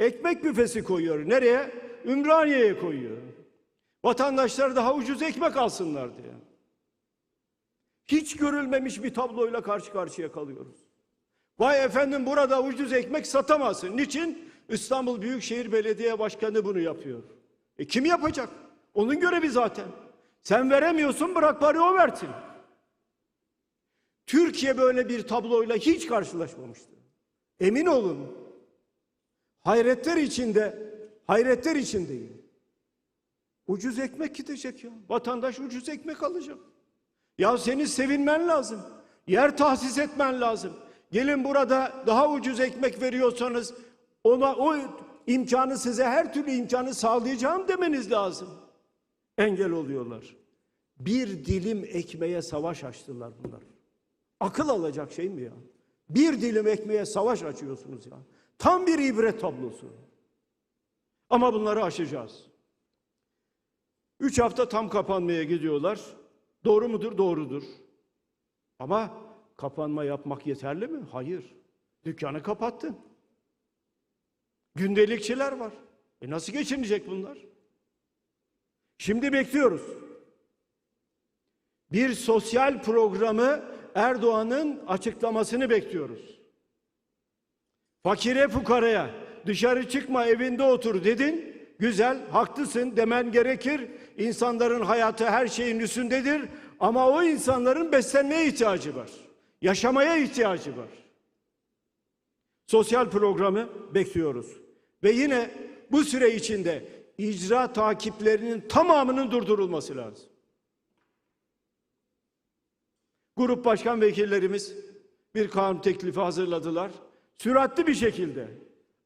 Ekmek büfesi koyuyor. Nereye? Ümraniye'ye koyuyor. Vatandaşlar daha ucuz ekmek alsınlar diye. Hiç görülmemiş bir tabloyla karşı karşıya kalıyoruz. Vay efendim burada ucuz ekmek satamazsın. Niçin? İstanbul Büyükşehir Belediye Başkanı bunu yapıyor. E kim yapacak? Onun görevi zaten. Sen veremiyorsun bırak bari o versin. Türkiye böyle bir tabloyla hiç karşılaşmamıştı. Emin olun. Hayretler içinde, hayretler içindeyim. Ucuz ekmek gidecek ya. Vatandaş ucuz ekmek alacak. Ya seni sevinmen lazım. Yer tahsis etmen lazım. Gelin burada daha ucuz ekmek veriyorsanız ona o imkanı size her türlü imkanı sağlayacağım demeniz lazım. Engel oluyorlar. Bir dilim ekmeğe savaş açtılar bunlar. Akıl alacak şey mi ya? Bir dilim ekmeğe savaş açıyorsunuz ya. Tam bir ibret tablosu. Ama bunları aşacağız. Üç hafta tam kapanmaya gidiyorlar. Doğru mudur? Doğrudur. Ama kapanma yapmak yeterli mi? Hayır. Dükkanı kapattın. Gündelikçiler var. E nasıl geçinecek bunlar? Şimdi bekliyoruz. Bir sosyal programı Erdoğan'ın açıklamasını bekliyoruz. Fakire fukaraya dışarı çıkma evinde otur dedin. Güzel, haklısın demen gerekir. İnsanların hayatı her şeyin üstündedir. Ama o insanların beslenmeye ihtiyacı var. Yaşamaya ihtiyacı var. Sosyal programı bekliyoruz. Ve yine bu süre içinde icra takiplerinin tamamının durdurulması lazım. Grup başkan vekillerimiz bir kanun teklifi hazırladılar. Süratli bir şekilde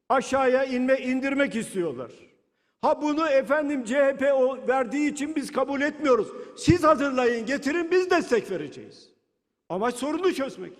aşağıya inme indirmek istiyorlar. Ha bunu efendim CHP o verdiği için biz kabul etmiyoruz. Siz hazırlayın, getirin biz destek vereceğiz. Amaç sorunu çözmek.